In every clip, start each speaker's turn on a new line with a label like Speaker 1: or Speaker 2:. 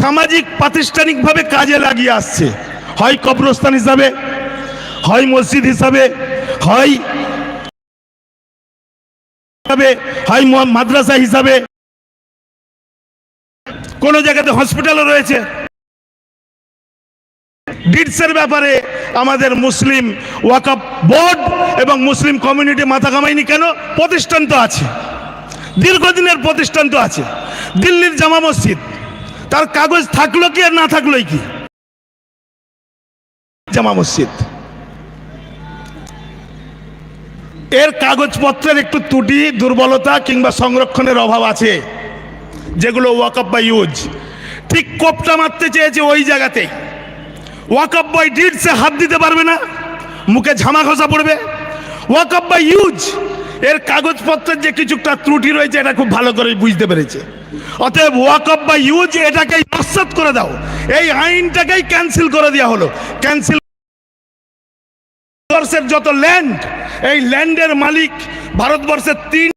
Speaker 1: সামাজিক প্রাতিষ্ঠানিকভাবে কাজে লাগিয়ে আসছে। হয় কবরস্থান হিসাবে, হয় মসজিদ হিসাবে, হয় হয় মাদ্রাসা হিসাবে। কোন জায়গাতে হসপিটালও রয়েছে। ডিটসের ব্যাপারে আমাদের মুসলিম ওয়াকআপ বোর্ড এবং মুসলিম কমিউনিটি মাথা কামায়নি কেন? প্রতিষ্ঠান তো আছে। দীর্ঘদিনের প্রতিষ্ঠান তো আছে। দিল্লির জামা মসজিদ। তার কাগজ থাকল কি আর না থাকলোই কি? জামা মসজিদ। এর কাগজপত্রের একটু ত্রুটি দুর্বলতা কিংবা সংরক্ষণের অভাব আছে যেগুলো ওয়াকআপ বা ইউজ। ঠিক কোপটা মারতে চেয়েছে ওই জায়গাতেই ওয়াকআপ বাই ডিডসে হাত দিতে পারবে না মুখে ঝামা ঘষা পড়বে। ওয়াকআপ বাই ইউজ এর কাগজপত্রের যে কিছুটা ত্রুটি রয়েছে, এটা খুব ভালো করে বুঝতে পেরেছে। অতএব ওয়াকআপ বা ইউজ এটাকেই নস্বাত করে দাও। এই আইনটাকেই ক্যান্সেল করে দেওয়া হলো। ক্যান্সেল ভারতবর্ষের যত ল্যান্ড এই ল্যান্ডের মালিক ভারতবর্ষের তিন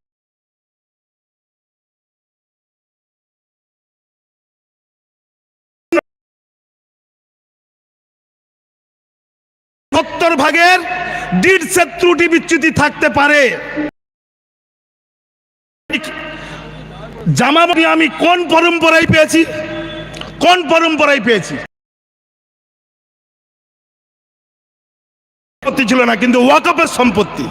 Speaker 1: সত্তর ভাগের ডিডসের ত্রুটি বিচ্যুতি থাকতে পারে। জামাবি আমি কোন পরম্পরায় পেয়েছি? কোন পরম্পরায় পেয়েছি? সম্পত্তি ছিল না কিন্তু ওয়াকফের সম্পত্তি।